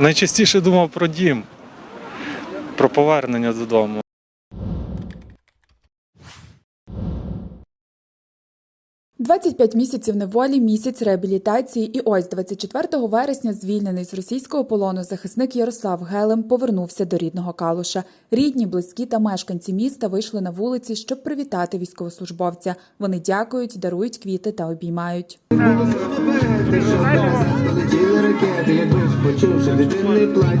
Найчастіше думав про дім, про повернення додому. – 25 місяців неволі, місяць реабілітації, і ось 24 вересня звільнений з російського полону захисник Ярослав Гелем повернувся до рідного Калуша. Рідні, близькі та мешканці міста вийшли на вулиці, щоб привітати військовослужбовця. Вони дякують, дарують квіти та обіймають. Почувши дитинний плач,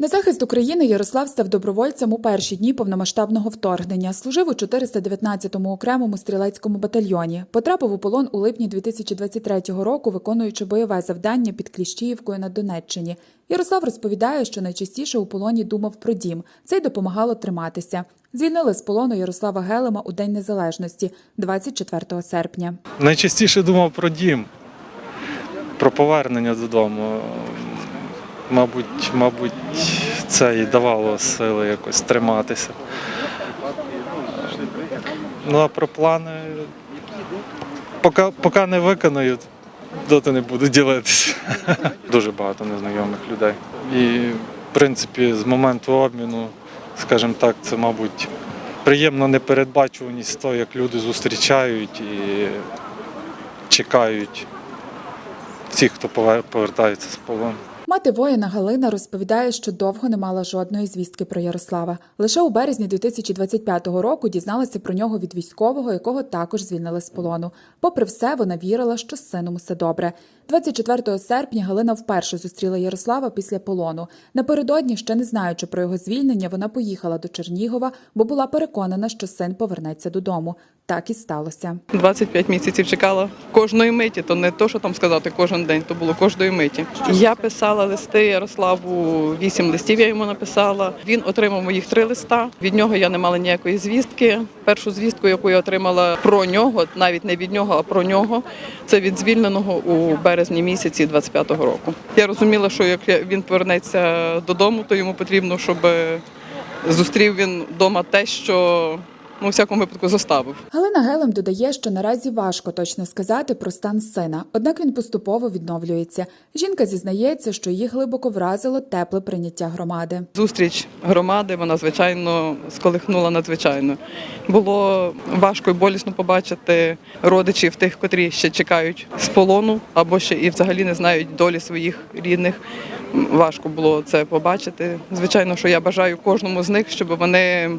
На захист України Ярослав став добровольцем у перші дні повномасштабного вторгнення. Служив у 419-му окремому стрілецькому батальйоні. Потрапив у полон у липні 2023 року, виконуючи бойове завдання під Кліщіївкою на Донеччині. Ярослав розповідає, що найчастіше у полоні думав про дім. Це й допомагало триматися. Звільнили з полону Ярослава Гелема у День Незалежності, 24 серпня. Найчастіше думав про дім, про повернення додому. Мабуть, мабуть, це і давало сили якось триматися. Ну а про плани поки, поки не виконаю, доти не буду ділитися. Дуже багато незнайомих людей. І, в принципі, з моменту обміну, скажімо так, це, мабуть, приємна непередбачуваність того, як люди зустрічають і чекають тих, хто повертається з полону. Мати воїна Галина розповідає, що довго не мала жодної звістки про Ярослава. Лише у березні 2025 року дізналася про нього від військового, якого також звільнили з полону. Попри все, вона вірила, що з сином усе добре. 24 серпня Галина вперше зустріла Ярослава після полону. Напередодні, ще не знаючи про його звільнення, вона поїхала до Чернігова, бо була переконана, що син повернеться додому. Так і сталося. 25 місяців чекала кожної миті, то не то, що там сказати кожен день, то було кожної миті. Я писала листи Ярославу, вісім листів я йому написала. Він отримав моїх три листа. Від нього я не мала ніякої звістки. Першу звістку, яку я отримала про нього, навіть не від нього, а про нього, це від звільненого у березні місяці 25-го року. Я розуміла, що як він повернеться додому, то йому потрібно, щоб зустрів він вдома те, що ну, у всякому випадку заставив. Галина Гелем додає, що наразі важко точно сказати про стан сина, однак він поступово відновлюється. Жінка зізнається, що її глибоко вразило тепле прийняття громади. Зустріч громади вона звичайно сколихнула надзвичайно. Було важко і болісно побачити родичів тих, котрі ще чекають з полону або ще і взагалі не знають долі своїх рідних. Важко було це побачити. Звичайно, що я бажаю кожному з них, щоб вони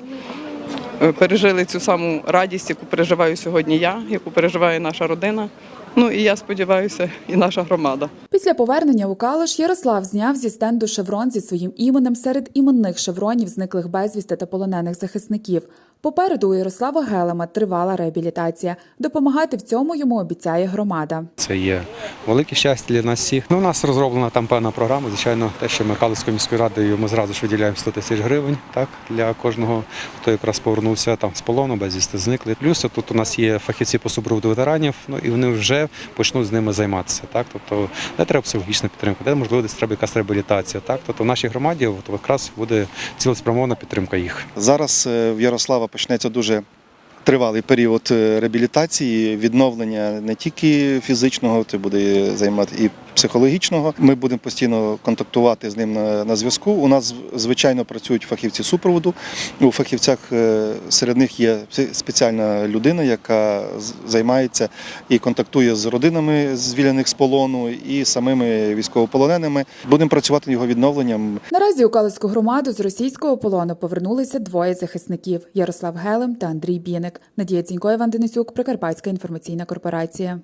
пережили цю саму радість, яку переживаю сьогодні я, яку переживає наша родина. Ну і я сподіваюся, і наша громада. Після повернення у Калуш Ярослав зняв зі стенду шеврон зі своїм іменем серед іменних шевронів зниклих безвісти та полонених захисників. Попереду у Ярослава Гелема тривала реабілітація. Допомагати в цьому йому обіцяє громада. Це є велике щастя для нас всіх. Ну, у нас розроблена там певна програма. Звичайно, те, що ми Калицькою міською радою ми зразу ж виділяємо 100 тисяч гривень так, для кожного, хто якраз повернувся там з полону, безвісти зникли. Плюс тут у нас є фахівці по супроводу ветеранів, ну і вони вже почнуть з ними займатися. Так? Тобто, де треба психологічна підтримка, де можливо десь треба якась реабілітація. Так? Тобто в нашій громаді от, якраз буде цілеспрямована підтримка їх. Зараз е, в Ярослава почнеться дуже тривалий період е, реабілітації, відновлення не тільки фізичного, ти буде займати і психологічного. Ми будемо постійно контактувати з ним на, на зв'язку. У нас звичайно працюють фахівці супроводу. У фахівцях е, серед них є спеціальна людина, яка займається і контактує з родинами звільнених з полону і самими військовополоненими. Будемо працювати його відновленням. Наразі у Калицьку громаду з російського полону повернулися двоє захисників: Ярослав Гелем та Андрій Біник. Надія Цінько, Іван Денисюк, Прикарпатська інформаційна корпорація.